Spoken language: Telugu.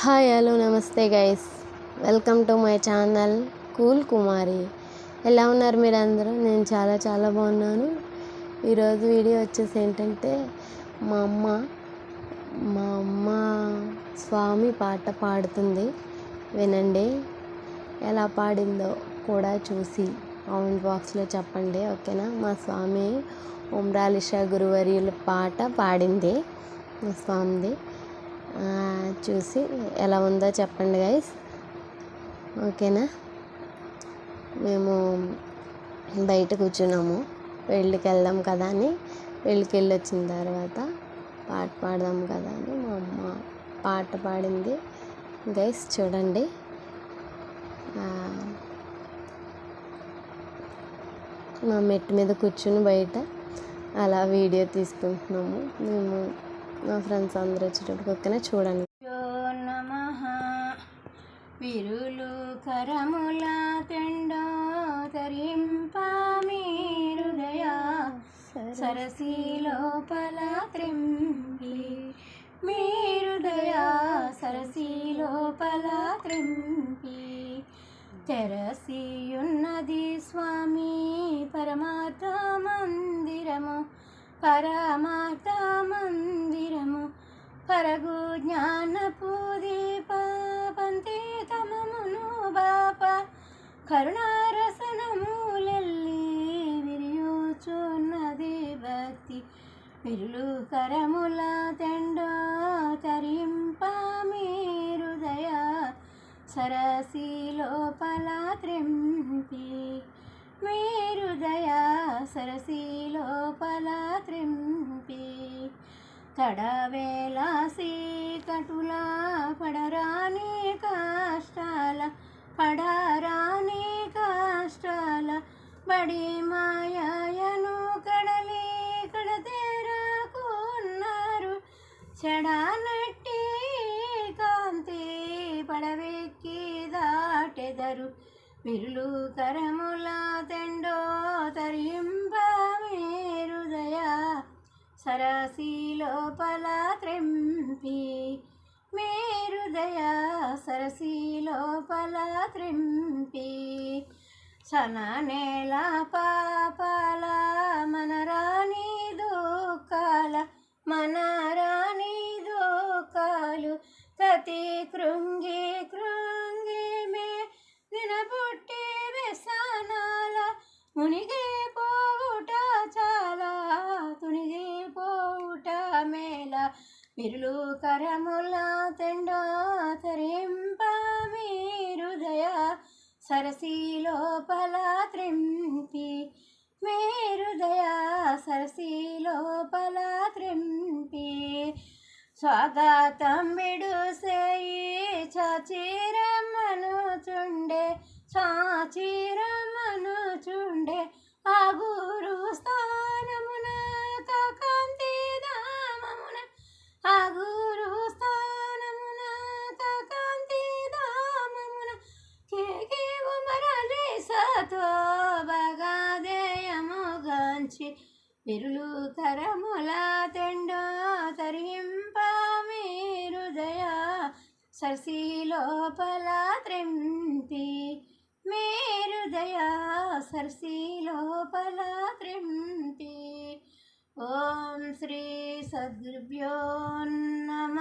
హాయ్ హలో నమస్తే guys. Welcome to my channel cool Kumari. ఎలా ఉన్నారు మీరు అందరూ నేను చాలా చాలా బాగున్నాను. ఈరోజు వీడియో వచ్చేసి ఏంటంటే మా అమ్మ మా అమ్మ స్వామి పాట పాడుతుంది. వినండి. ఎలా పాడిందో కూడా చూసి కామెంట్ బాక్స్లో చెప్పండి ఓకేనా? మా స్వామి ఉమ్రాలిషా గురువర్యుల పాట పాడింది మా స్వామిది. చూసి ఎలా ఉందో చెప్పండి గైస్ ఓకేనా? మేము బయట కూర్చున్నాము. పెళ్ళికి వెళ్దాం కదా అని పెళ్ళికి వెళ్ళి వచ్చిన తర్వాత పాట పాడదాం కదా అని మా అమ్మ పాట పాడింది. గైస్ చూడండి. మా మెట్టు మీద కూర్చుని బయట అలా వీడియో తీసుకుంటున్నాము. మేము మా ఫ్రెండ్స్ అందరూ వచ్చేటప్పుడు చూడండి. యో విరులు కరముల తెండో తరింప మీ హృదయ. సరసి లోపల త్రింపి మీ హృదయ. సరసి లోపల త్రింపి తెరసియున్నది స్వామి పరమాత్మ మందిరము. పరమాత మందిరము పరగు జ్ఞానపు దీప పంతితమమును బాప. కరుణారసనములెల్లి విరియుచున్నది భక్తి విరులు కరముల తెండో తరింప మీ హృదయ సరసి లోపల త్రింపి మీ హృదయ సరసి లోపల త్రింపి తడవేలాసి కటుల పడరాని కష్టాల పడరాని కష్టాల బడి మాయను కడలి కడతేరాకున్నారు. చెడానట్టి కాంతి పడవెక్కి దాటెదరు. విరులు కరముల తెండో తరింప సరసి లోపల త్రింపి. మీ హృదయ సరసి లోపల త్రింపి సననేల విరులు కరముల తెండో తరింప మీ హృదయ సరసి లోపల త్రింపి మీ హృదయ సరసి లోపల త్రింపి స్వాగతం విడుసేయి. చాచిరమ్మను చుండే చాచిరమ్మను చుండే ఆ గురు గంచి విరులు కరముల తెండా తరింప మీ హృదయ సరసి లోపల త్రింపి మేరుదయ హృదయ సరసి లోపల త్రింపి. ఓం శ్రీ సద్భ్యో నమ.